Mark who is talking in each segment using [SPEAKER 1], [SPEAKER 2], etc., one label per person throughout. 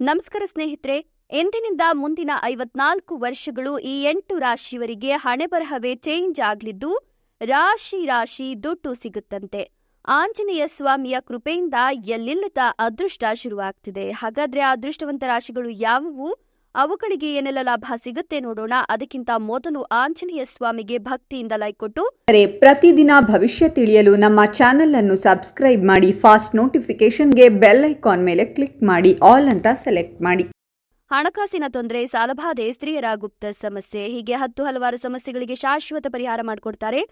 [SPEAKER 1] ನಮಸ್ಕಾರ ಸ್ನೇಹಿತರೆ, ಎಂದಿನಿಂದ ಮುಂದಿನ ಐವತ್ನಾಲ್ಕು ವರ್ಷಗಳು ಈ ಎಂಟು ರಾಶಿಯವರಿಗೆ ಹಣೆ ಬರಹವೇ ಚೇಂಜ್ ಆಗಲಿದ್ದು, ರಾಶಿ ರಾಶಿ ದುಡ್ಡು ಸಿಗುತ್ತಂತೆ. ಆಂಜನೇಯ ಸ್ವಾಮಿಯ ಕೃಪೆಯಿಂದ ಎಲ್ಲಿಲ್ಲದ ಅದೃಷ್ಟ ಶುರುವಾಗ್ತಿದೆ. ಹಾಗಾದ್ರೆ ಅದೃಷ್ಟವಂತ ರಾಶಿಗಳು ಯಾವುವು? ಅವುಗಳಿಗೆ ಏನೆಲ್ಲ ಲಾಭ ಸಿಗುತ್ತೆ ನೋಡೋಣ. ಅದಕ್ಕಿಂತ ಮೊದಲು ಆಂಜನೇಯ ಸ್ವಾಮಿಗೆ ಭಕ್ತಿಯಿಂದ ಲೈಕ್ ಕೊಟ್ಟು.
[SPEAKER 2] ಕರೆ ಪ್ರತಿದಿನ ಭವಿಷ್ಯ ತಿಳಿಯಲು ನಮ್ಮ ಚಾನೆಲ್ ಅನ್ನು ಸಬ್ಸ್ಕ್ರೈಬ್ ಮಾಡಿ ಫಾಸ್ಟ್ ನೋಟಿಫಿಕೇಶನ್ಗೆ ಬೆಲ್ ಐಕಾನ್ ಮೇಲೆ ಕ್ಲಿಕ್ ಮಾಡಿ ಆಲ್ ಅಂತ ಸೆಲೆಕ್ಟ್ ಮಾಡಿ.
[SPEAKER 1] ಹಣಕಾಸಿನ ತೊಂದರೆ ಸಾಲಬಾಧೆ ಸ್ತ್ರೀಯರ ಗುಪ್ತ ಸಮಸ್ಯೆ ಹೀಗೆ ಹತ್ತು ಹಲವಾರು ಸಮಸ್ಯೆಗಳಿಗೆ ಶಾಶ್ವತ ಪರಿಹಾರ ಮಾಡಿಕೊಡ್ತಾರೆ.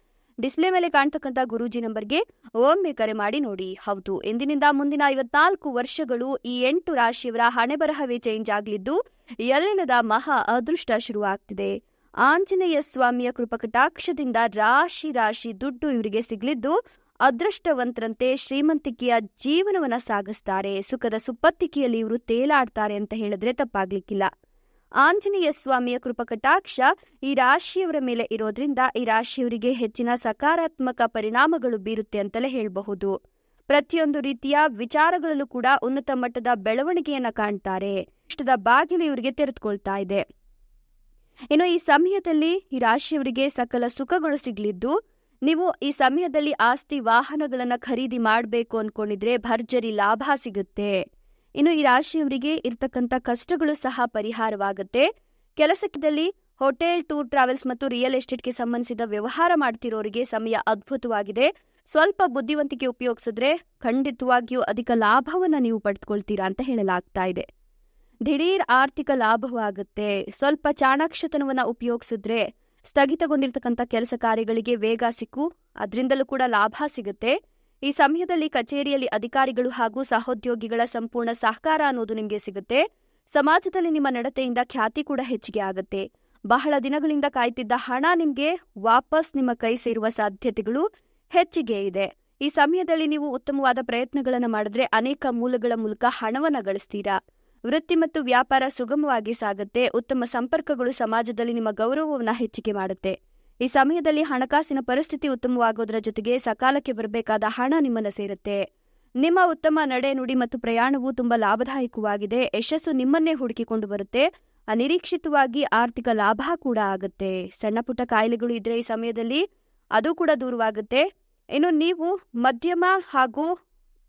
[SPEAKER 1] ಡಿಸ್ಪ್ಲೇ ಮೇಲೆ ಕಾಣ್ತಕ್ಕಂಥ ಗುರೂಜಿ ನಂಬರ್ಗೆ ಒಮ್ಮೆ ಕರೆ ಮಾಡಿ ನೋಡಿ. ಹೌದು ಎಂದಿನಿಂದ ಮುಂದಿನ ಐವತ್ನಾಲ್ಕು ವರ್ಷಗಳು ಈ ಎಂಟು ರಾಶಿಯವರ ಹಣೆ ಬರಹವೇ ಚೇಂಜ್ ಆಗಲಿದ್ದು ಎಲ್ಲಿನದ ಮಹಾ ಅದೃಷ್ಟ ಶುರುವಾಗ್ತಿದೆ. ಆಂಜನೇಯ ಸ್ವಾಮಿಯ ಕೃಪಕಟಾಕ್ಷದಿಂದ ರಾಶಿ ರಾಶಿ ದುಡ್ಡು ಇವರಿಗೆ ಸಿಗ್ಲಿದ್ದು, ಅದೃಷ್ಟವಂತರಂತೆ ಶ್ರೀಮಂತಿಕೆಯ ಜೀವನವನ್ನ ಸಾಗಿಸ್ತಾರೆ. ಸುಖದ ಸುಪ್ಪತ್ತಿಕೆಯಲ್ಲಿ ಇವರು ತೇಲಾಡ್ತಾರೆ ಅಂತ ಹೇಳಿದ್ರೆ ತಪ್ಪಾಗ್ಲಿಕ್ಕಿಲ್ಲ. ಆಂಜನೇಯ ಸ್ವಾಮಿಯ ಕೃಪಕಟಾಕ್ಷ ಈ ರಾಶಿಯವರ ಮೇಲೆ ಇರೋದ್ರಿಂದ ಈ ರಾಶಿಯವರಿಗೆ ಹೆಚ್ಚಿನ ಸಕಾರಾತ್ಮಕ ಪರಿಣಾಮಗಳು ಬೀರುತ್ತೆ ಅಂತಲೇ ಹೇಳಬಹುದು. ಪ್ರತಿಯೊಂದು ರೀತಿಯ ವಿಚಾರಗಳಲ್ಲೂ ಕೂಡ ಉನ್ನತ ಮಟ್ಟದ ಬೆಳವಣಿಗೆಯನ್ನ ಕಾಣ್ತಾರೆ. ಇಷ್ಟದ ಬಾಗಿಲು ಇವರಿಗೆ ತೆರೆದುಕೊಳ್ತಾ ಇದೆ. ಇನ್ನು ಈ ಸಮಯದಲ್ಲಿ ಈ ರಾಶಿಯವರಿಗೆ ಸಕಲ ಸುಖಗಳು ಸಿಗ್ಲಿದ್ದು, ನೀವು ಈ ಸಮಯದಲ್ಲಿ ಆಸ್ತಿ ವಾಹನಗಳನ್ನ ಖರೀದಿ ಮಾಡಬೇಕು ಅನ್ಕೊಂಡಿದ್ರೆ ಭರ್ಜರಿ ಲಾಭ ಸಿಗುತ್ತೆ. ಇನ್ನು ಈ ರಾಶಿಯವರಿಗೆ ಇರ್ತಕ್ಕಂಥ ಕಷ್ಟಗಳು ಸಹ ಪರಿಹಾರವಾಗುತ್ತೆ. ಕೆಲಸದಲ್ಲಿ ಹೋಟೆಲ್, ಟೂರ್ ಟ್ರಾವೆಲ್ಸ್ ಮತ್ತು ರಿಯಲ್ ಎಸ್ಟೇಟ್ಗೆ ಸಂಬಂಧಿಸಿದ ವ್ಯವಹಾರ ಮಾಡ್ತಿರೋರಿಗೆ ಸಮಯ ಅದ್ಭುತವಾಗಿದೆ. ಸ್ವಲ್ಪ ಬುದ್ಧಿವಂತಿಕೆ ಉಪಯೋಗಿಸಿದ್ರೆ ಖಂಡಿತವಾಗಿಯೂ ಅಧಿಕ ಲಾಭವನ್ನ ನೀವು ಪಡೆದುಕೊಳ್ತೀರಾ ಅಂತ ಹೇಳಲಾಗ್ತಾ ಇದೆ. ದಿಢೀರ್ ಆರ್ಥಿಕ ಲಾಭವಾಗುತ್ತೆ. ಸ್ವಲ್ಪ ಚಾಣಾಕ್ಷತನವನ್ನ ಉಪಯೋಗಿಸಿದ್ರೆ ಸ್ಥಗಿತಗೊಂಡಿರ್ತಕ್ಕಂಥ ಕೆಲಸ ಕಾರ್ಯಗಳಿಗೆ ವೇಗ ಸಿಕ್ಕು, ಅದರಿಂದಲೂ ಕೂಡ ಲಾಭ ಸಿಗುತ್ತೆ. ಈ ಸಮಯದಲ್ಲಿ ಕಚೇರಿಯಲ್ಲಿ ಅಧಿಕಾರಿಗಳು ಹಾಗೂ ಸಹೋದ್ಯೋಗಿಗಳ ಸಂಪೂರ್ಣ ಸಹಕಾರ ಅನ್ನೋದು ನಿಮಗೆ ಸಿಗುತ್ತೆ. ಸಮಾಜದಲ್ಲಿ ನಿಮ್ಮ ನಡತೆಯಿಂದ ಖ್ಯಾತಿ ಕೂಡ ಹೆಚ್ಚಿಗೆ ಆಗುತ್ತೆ. ಬಹಳ ದಿನಗಳಿಂದ ಕಾಯ್ತಿದ್ದ ಹಣ ನಿಮಗೆ ವಾಪಸ್ ನಿಮ್ಮ ಕೈ ಸೇರುವ ಸಾಧ್ಯತೆಗಳು ಹೆಚ್ಚಿಗೆ ಇದೆ. ಈ ಸಮಯದಲ್ಲಿ ನೀವು ಉತ್ತಮವಾದ ಪ್ರಯತ್ನಗಳನ್ನು ಮಾಡಿದ್ರೆ ಅನೇಕ ಮೂಲಗಳ ಮೂಲಕ ಹಣವನ್ನು ಗಳಿಸ್ತೀರಾ? ವೃತ್ತಿ ಮತ್ತು ವ್ಯಾಪಾರ ಸುಗಮವಾಗಿ ಸಾಗುತ್ತೆ. ಉತ್ತಮ ಸಂಪರ್ಕಗಳು ಸಮಾಜದಲ್ಲಿ ನಿಮ್ಮ ಗೌರವವನ್ನು ಹೆಚ್ಚಿಗೆ ಮಾಡುತ್ತೆ. ಈ ಸಮಯದಲ್ಲಿ ಹಣಕಾಸಿನ ಪರಿಸ್ಥಿತಿ ಉತ್ತಮವಾಗುವುದರ ಜೊತೆಗೆ ಸಕಾಲಕ್ಕೆ ಬರಬೇಕಾದ ಹಣ ನಿಮ್ಮನ್ನು ಸೇರುತ್ತೆ. ನಿಮ್ಮ ಉತ್ತಮ ನಡೆ, ನುಡಿ ಮತ್ತು ಪ್ರಯಾಣವು ತುಂಬಾ ಲಾಭದಾಯಕವಾಗಿದೆ. ಯಶಸ್ಸು ನಿಮ್ಮನ್ನೇ ಹುಡುಕಿಕೊಂಡು ಬರುತ್ತೆ. ಅನಿರೀಕ್ಷಿತವಾಗಿ ಆರ್ಥಿಕ ಲಾಭ ಕೂಡ ಆಗುತ್ತೆ. ಸಣ್ಣ ಪುಟ್ಟ ಕಾಯಿಲೆಗಳು ಇದ್ರೆ ಈ ಸಮಯದಲ್ಲಿ ಅದು ಕೂಡ ದೂರವಾಗುತ್ತೆ. ಇನ್ನು ನೀವು ಮಧ್ಯಮ ಹಾಗೂ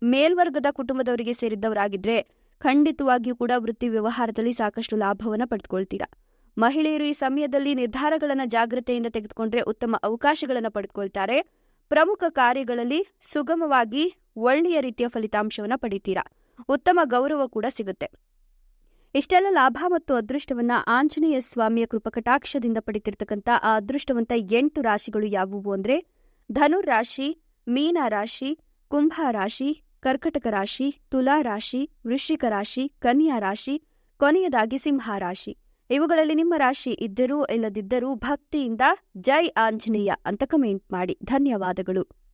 [SPEAKER 1] ಮೇಲ್ವರ್ಗದ ಕುಟುಂಬದವರಿಗೆ ಸೇರಿದ್ದವರಾಗಿದ್ರೆ ಖಂಡಿತವಾಗಿಯೂ ಕೂಡ ವೃತ್ತಿ ವ್ಯವಹಾರದಲ್ಲಿ ಸಾಕಷ್ಟು ಲಾಭವನ್ನ ಪಡೆದುಕೊಳ್ತೀರಾ ಮಹಿಳೆಯರು ಈ ಸಮಯದಲ್ಲಿ ನಿರ್ಧಾರಗಳನ್ನು ಜಾಗ್ರತೆಯಿಂದ ತೆಗೆದುಕೊಂಡ್ರೆ ಉತ್ತಮ ಅವಕಾಶಗಳನ್ನು ಪಡೆದುಕೊಳ್ತಾರೆ. ಪ್ರಮುಖ ಕಾರ್ಯಗಳಲ್ಲಿ ಸುಗಮವಾಗಿ ಒಳ್ಳೆಯ ರೀತಿಯ ಫಲಿತಾಂಶವನ್ನು ಪಡಿತೀರಾ? ಉತ್ತಮ ಗೌರವ ಕೂಡ ಸಿಗುತ್ತೆ. ಇಷ್ಟೆಲ್ಲ ಲಾಭ ಮತ್ತು ಅದೃಷ್ಟವನ್ನ ಆಂಜನೇಯ ಸ್ವಾಮಿಯ ಕೃಪಕಟಾಕ್ಷದಿಂದ ಪಡಿತಿರ್ತಕ್ಕಂಥ ಆ ಅದೃಷ್ಟವಂತ ಎಂಟು ರಾಶಿಗಳು ಯಾವುವು ಅಂದ್ರೆ ಧನುರ್ ರಾಶಿ, ಮೀನ ರಾಶಿ, ಕುಂಭ ರಾಶಿ, ಕರ್ಕಟಕ ರಾಶಿ, ತುಲಾ ರಾಶಿ, ವೃಶ್ಚಿಕ ರಾಶಿ, ಕನ್ಯಾ ರಾಶಿ, ಕೊನೆಯದಾಗಿ ಸಿಂಹ ರಾಶಿ. ಇವುಗಳಲ್ಲಿ ನಿಮ್ಮ ರಾಶಿ ಇದ್ದರೂ ಇಲ್ಲದಿದ್ದರೂ ಭಕ್ತಿಯಿಂದ ಜೈ ಆಂಜನೇಯ ಅಂತ ಕಮೆಂಟ್ ಮಾಡಿ. ಧನ್ಯವಾದಗಳು.